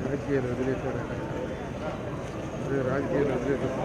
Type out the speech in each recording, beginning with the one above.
రాజకీయాలు వదిలేశాడు. అదే రాజకీయాలు వదిలేశాడు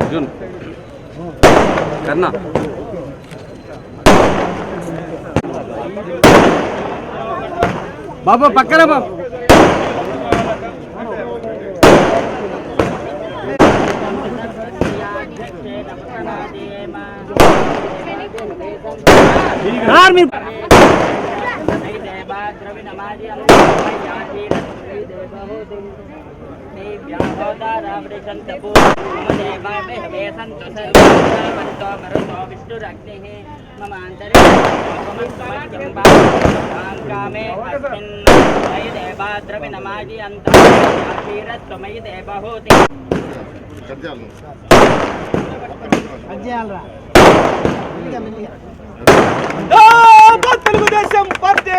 अर्जुन करना बाबा पक्का बाबा चार मिनट मम अन्तरे कामे अस्मिन् मयि देवा द्रविणमादि अन्तः क्षीरत्वमयि देवहूति తెలుగుదేశం పార్టీ!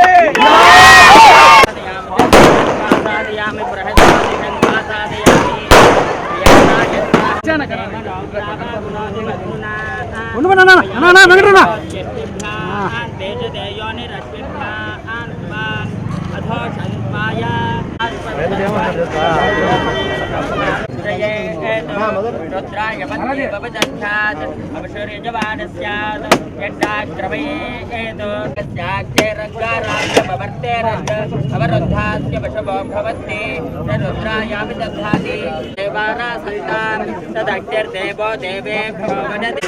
रुद्राय पत्नी भवदक्षात् अपशुर्यजमान स्यात् यन्नाक्रमयेत् तस्याख्ये रङ्गाराजमवर्ते रङ्ग अवरुद्धास्य पशवो भवन्ति स रुद्रायापि दधाति देवारा सन्तान् तदग्निर्देवो देवे भवनति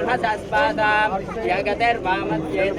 ्यावास्पादां जगतिर्वामस्येत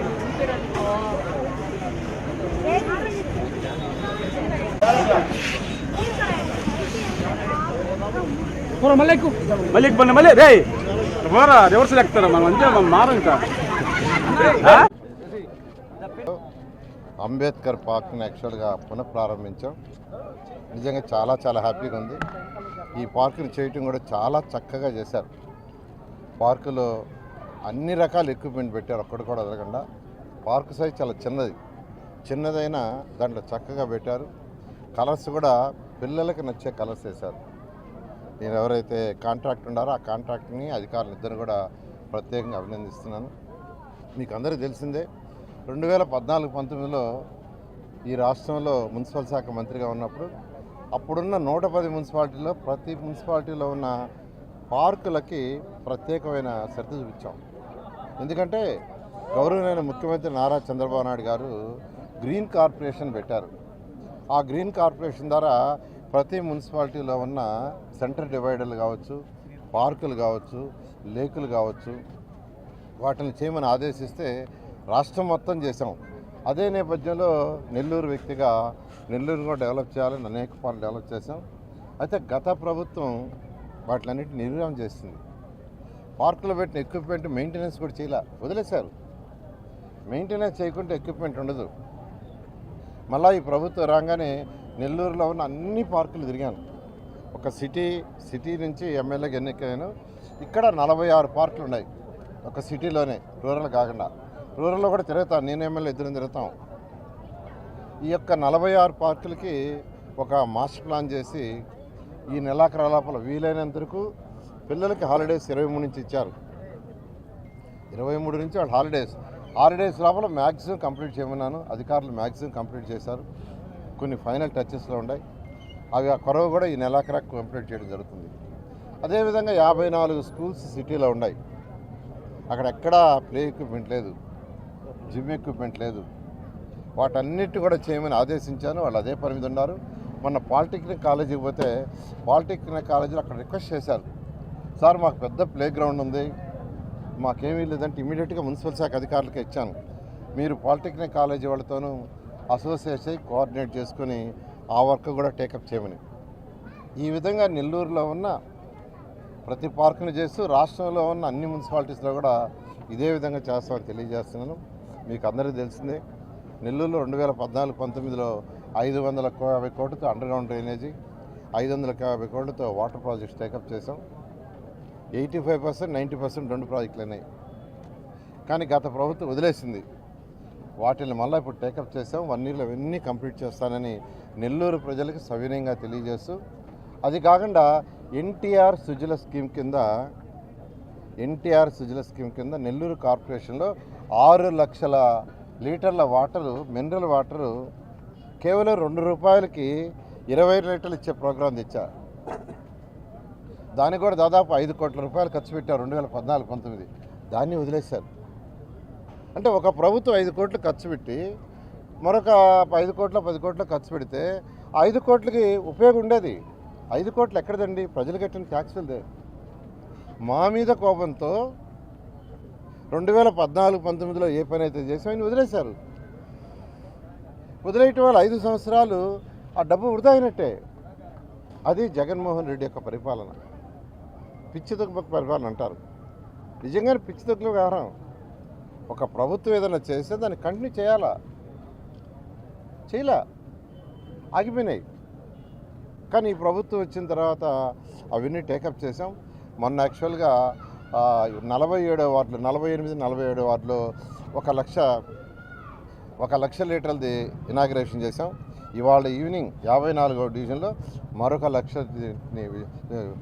మళ్ళీ బండి మళ్ళీ రే పోరా రివర్స్ ఎక్కుతారా మనం అంతే మనం మారం ఇంకా? అంబేద్కర్ పార్క్ని యాక్చువల్గా పునఃప్రారంభించాం. నిజంగా చాలా చాలా హ్యాపీగా ఉంది. ఈ పార్కుని చేయటం కూడా చాలా చక్కగా చేశారు. పార్కులో అన్ని రకాల ఎక్విప్మెంట్ పెట్టారు ఒక్కటి కూడా వదలకుండా. పార్క్ సైజ్ చాలా చిన్నది. చిన్నదైనా దాంట్లో చక్కగా పెట్టారు. కలర్స్ కూడా పిల్లలకి నచ్చే కలర్స్ వేశారు. నేను ఎవరైతే కాంట్రాక్ట్ ఉండారో ఆ కాంట్రాక్ట్ని అధికారులు ఇద్దరు కూడా ప్రత్యేకంగా అభినందిస్తున్నాను. మీకు అందరికీ తెలిసిందే రెండు వేల పద్నాలుగు పంతొమ్మిదిలో ఈ రాష్ట్రంలో మున్సిపల్ శాఖ మంత్రిగా ఉన్నప్పుడు అప్పుడున్న నూట పది మున్సిపాలిటీలో ప్రతి మున్సిపాలిటీలో ఉన్న పార్కులకి ప్రత్యేకమైన శ్రద్ధ చూపించాం. ఎందుకంటే గౌరవమైన ముఖ్యమంత్రి నారా చంద్రబాబు నాయుడు గారు గ్రీన్ కార్పొరేషన్ పెట్టారు. ఆ గ్రీన్ కార్పొరేషన్ ద్వారా ప్రతి మున్సిపాలిటీలో ఉన్న సెంటర్ డివైడర్లు కావచ్చు పార్కులు కావచ్చు లేకులు కావచ్చు వాటిని చేయమని ఆదేశిస్తే రాష్ట్రం మొత్తం చేసాం అదే నేపథ్యంలో నెల్లూరు వ్యక్తిగా నెల్లూరు కూడా డెవలప్ చేయాలని అనేక పనులు డెవలప్ చేసాం అయితే గత ప్రభుత్వం వాటిలన్నింటిని నిర్వహణ చేసింది. పార్కులో పెట్టిన ఎక్విప్మెంట్ మెయింటెనెన్స్ కూడా చేయలే వదిలేశారు. మెయింటెనెన్స్ చేయకుంటే ఎక్విప్మెంట్ ఉండదు. మళ్ళీ ఈ ప్రభుత్వం రాగానే నెల్లూరులో ఉన్న అన్ని పార్కులు తిరిగాను. ఒక సిటీ సిటీ నుంచి ఎమ్మెల్యేకి ఎన్నికైన ఇక్కడ నలభై ఆరు పార్కులు ఉన్నాయి. ఒక సిటీలోనే రూరల్ కాకుండా. రూరల్లో కూడా తిరుగుతాను. నేను ఎమ్మెల్యే ఇద్దరం తిరుగుతాం. ఈ యొక్క నలభై ఆరు పార్కులకి ఒక మాస్టర్ ప్లాన్ చేసి ఈ నెలాఖరు లోపల వీలైనంత వరకు పిల్లలకి హాలిడేస్ ఇరవై మూడు నుంచి ఇచ్చారు. ఇరవై మూడు నుంచి వాళ్ళు హాలిడేస్. హాలిడేస్ లోపల మ్యాక్సిమం కంప్లీట్ చేయమన్నాను. అధికారులు మ్యాక్సిమం కంప్లీట్ చేశారు. కొన్ని ఫైనల్ టచెస్లో ఉన్నాయి. అవి ఆ కొరవ కూడా ఈ నెలాఖరా కంప్లీట్ చేయడం జరుగుతుంది. అదేవిధంగా యాభై నాలుగు స్కూల్స్ సిటీలో ఉన్నాయి. అక్కడ ఎక్కడా ప్లే ఎక్విప్మెంట్ లేదు. జిమ్ ఎక్విప్మెంట్ లేదు. వాటన్నిటి కూడా చేయమని ఆదేశించాను. వాళ్ళు అదే పని మీద ఉన్నారు. మొన్న పాలిటెక్నిక్ కాలేజీకి పోతే పాలిటెక్నిక్ కాలేజీలో అక్కడ రిక్వెస్ట్ చేశారు. సార్ మాకు పెద్ద ప్లే గ్రౌండ్ ఉంది. మాకేమీ లేదంటే ఇమీడియట్గా మున్సిపల్ శాఖ అధికారులకి ఇచ్చాను. మీరు పాలిటెక్నిక్ కాలేజీ వాళ్ళతోనూ అసోసియేట్ అయ్యి కోఆర్డినేట్ చేసుకొని ఆ వర్క్ కూడా టేకప్ చేయమని. ఈ విధంగా నెల్లూరులో ఉన్న ప్రతి పార్కును చేస్తూ రాష్ట్రంలో ఉన్న అన్ని మున్సిపాలిటీస్లో కూడా ఇదే విధంగా చేస్తామని తెలియజేస్తున్నాను. మీకు అందరికీ తెలిసిందే నెల్లూరులో రెండు వేల పద్నాలుగు పంతొమ్మిదిలో ఐదు వందల యాభై కోట్లతో అండర్ గ్రౌండ్ డ్రైనేజీ ఐదు వందల యాభై కోట్లతో వాటర్ ప్రాజెక్ట్స్ టేకప్ చేసాం eighty five percent ninety percent రెండు ప్రాజెక్టులు అయినాయి కానీ గత ప్రభుత్వం వదిలేసింది. వాటిని మళ్ళీ ఇప్పుడు టేకప్ చేసాం వన్ ఇయర్లో అవన్నీ కంప్లీట్ చేస్తానని నెల్లూరు ప్రజలకు సవినయంగా తెలియజేస్తూ అది కాకుండా ఎన్టీఆర్ సుజల స్కీమ్ కింద ఎన్టీఆర్ సుజల స్కీమ్ కింద నెల్లూరు కార్పొరేషన్లో ఆరు లక్షల లీటర్ల వాటరు మినరల్ వాటరు కేవలం రెండు రూపాయలకి ఇరవై లీటర్లు ఇచ్చే ప్రోగ్రాం తెచ్చా. దానికి కూడా దాదాపు ఐదు కోట్ల రూపాయలు ఖర్చు పెట్టారు రెండు వేల పద్నాలుగు పంతొమ్మిది. దాన్ని వదిలేశారు. అంటే ఒక ప్రభుత్వం ఐదు కోట్లు ఖర్చు పెట్టి మరొక ఐదు కోట్ల పది కోట్ల ఖర్చు పెడితే ఆ ఐదు కోట్లకి ఉపయోగం ఉండేది. ఐదు కోట్లు ఎక్కడదండి? ప్రజలు కట్టిన ట్యాక్సులదే మా మీద కోపంతో రెండు వేల పద్నాలుగు పంతొమ్మిదిలో ఏ పని అయితే చేసాం ఆయన వదిలేశారు. వదిలేయటం వల్ల ఐదు సంవత్సరాలు ఆ డబ్బు వృధా అయినట్టే. అది జగన్మోహన్ రెడ్డి యొక్క పరిపాలన. పిచ్చి తొక్కుల పరిపాలన అంటారు. నిజంగానే పిచ్చి తొక్కుల వ్యవహారం ఒక ప్రభుత్వం ఏదైనా చేస్తే దాన్ని కంటిన్యూ చేయాలా? చేయలే? ఆగిపోయినాయి. కానీ ఈ ప్రభుత్వం వచ్చిన తర్వాత అవన్నీ టేకప్ చేసాం మొన్న యాక్చువల్గా నలభై ఏడో వార్డులు నలభై ఎనిమిది నలభై ఏడో వార్డులో ఒక లక్ష ఒక లక్ష లీటర్లది ఇనాగ్రేషన్ చేసాం ఇవాళ ఈవినింగ్ యాభై నాలుగో డివిజన్లో మరొక లక్ష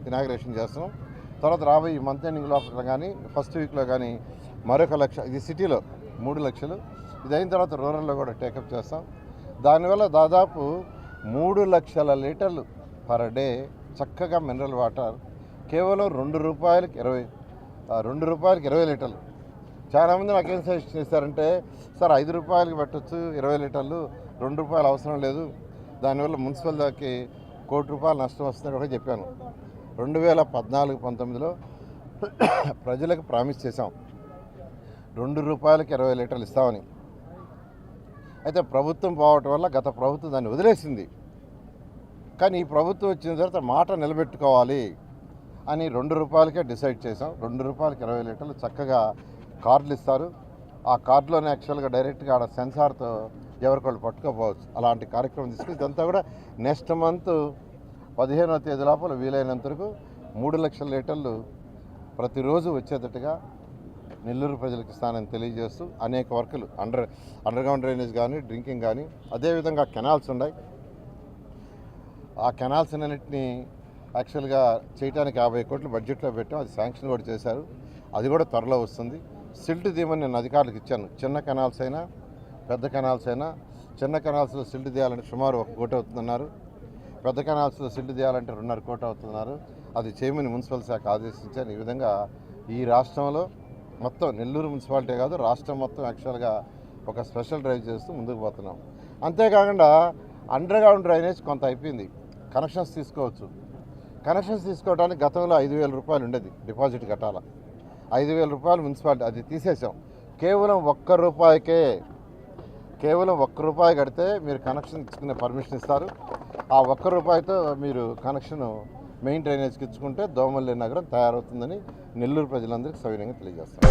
ఇనాగ్రేషన్ చేస్తున్నాం. తర్వాత రాబోయే మంత్ ఎండింగ్ లోపల కానీ ఫస్ట్ వీక్లో కానీ మరొక లక్ష ఇది సిటీలో మూడు లక్షలు. ఇది అయిన తర్వాత రూరల్లో కూడా టేకప్ చేస్తాం. దానివల్ల దాదాపు మూడు లక్షల లీటర్లు పర్ డే చక్కగా మినరల్ వాటర్ కేవలం రెండు రూపాయలకి ఇరవై రెండు రూపాయలకి ఇరవై లీటర్లు. చాలామంది నాకు ఏం సజెస్ట్ చేశారంటే సార్ ఐదు రూపాయలకి పెట్టచ్చు ఇరవై లీటర్లు రెండు రూపాయలు అవసరం లేదు. దానివల్ల మున్సిపల్ దాకి కోటి రూపాయలు నష్టం వస్తుందని కూడా చెప్పాను. రెండు వేల పద్నాలుగు పంతొమ్మిదిలో ప్రజలకు ప్రామిస్ చేశాం. రెండు రూపాయలకి ఇరవై లీటర్లు ఇస్తామని. అయితే ప్రభుత్వం పోవటం వల్ల గత ప్రభుత్వం దాన్ని వదిలేసింది. కానీ ఈ ప్రభుత్వం వచ్చిన తర్వాత మాట నిలబెట్టుకోవాలి అని రెండు రూపాయలకే డిసైడ్ చేసాం రెండు రూపాయలకి ఇరవై లీటర్లు చక్కగా కార్డులు ఇస్తారు. ఆ కార్డులోనే యాక్చువల్గా డైరెక్ట్గా ఆడ సెన్సార్తో ఎవరికొళ్ళు పట్టుకోపోవచ్చు అలాంటి కార్యక్రమం తీసుకుని ఇదంతా కూడా నెక్స్ట్ మంత్ పదిహేనవ తేదీ లోపల వీలైనంత వరకు మూడు లక్షల లీటర్లు ప్రతిరోజు వచ్చేటట్టుగా నెల్లూరు ప్రజలకు ఇస్తానని తెలియజేస్తూ అనేక వర్కులు అండర్ అండర్గ్రౌండ్ డ్రైనేజ్ కానీ డ్రింకింగ్ కానీ అదేవిధంగా కెనాల్స్ ఉన్నాయి. ఆ కెనాల్స్ అన్నింటినీ యాక్చువల్గా చేయడానికి యాభై కోట్లు బడ్జెట్లో పెట్టాం అది శాంక్షన్ కూడా చేశారు. అది కూడా త్వరలో వస్తుంది. సిల్ట్ తీయమని నేను అధికారులకు ఇచ్చాను. చిన్న కెనాల్స్ అయినా పెద్ద కెనాల్స్ అయినా చిన్న కెనాల్స్లో సిల్ట్ తీయాలంటే సుమారు ఒక కోటి అవుతుందన్నారు. పెద్ద కెనాల్స్లో సిల్ట్ తీయాలంటే రెండున్నర కోటి అవుతున్నారు అది చేయమని మున్సిపల్ శాఖ ఆదేశించాను ఈ విధంగా ఈ రాష్ట్రంలో మొత్తం నెల్లూరు మున్సిపాలిటీ కాదు రాష్ట్రం మొత్తం యాక్చువల్గా ఒక స్పెషల్ డ్రైవ్ చేస్తూ ముందుకు పోతున్నాం. అంతేకాకుండా అండర్గ్రౌండ్ డ్రైనేజ్ కొంత అయిపోయింది. కనెక్షన్స్ తీసుకోవచ్చు. కనెక్షన్స్ తీసుకోవడానికి గతంలో ఐదు వేల రూపాయలు ఉండేది డిపాజిట్ కట్టాల ఐదు వేల రూపాయలు మున్సిపాలిటీ అది తీసేసాం. కేవలం ఒక్క రూపాయికే కేవలం ఒక్క రూపాయి కడితే మీరు కనెక్షన్ ఇచ్చుకునే పర్మిషన్ ఇస్తారు. ఆ ఒక్క రూపాయితో మీరు కనెక్షన్ మెయిన్ డ్రైనేజ్కి ఇచ్చుకుంటే దోమల్లి నగరం తయారవుతుందని నెల్లూరు ప్రజలందరికీ సవినయంగా తెలియజేస్తాను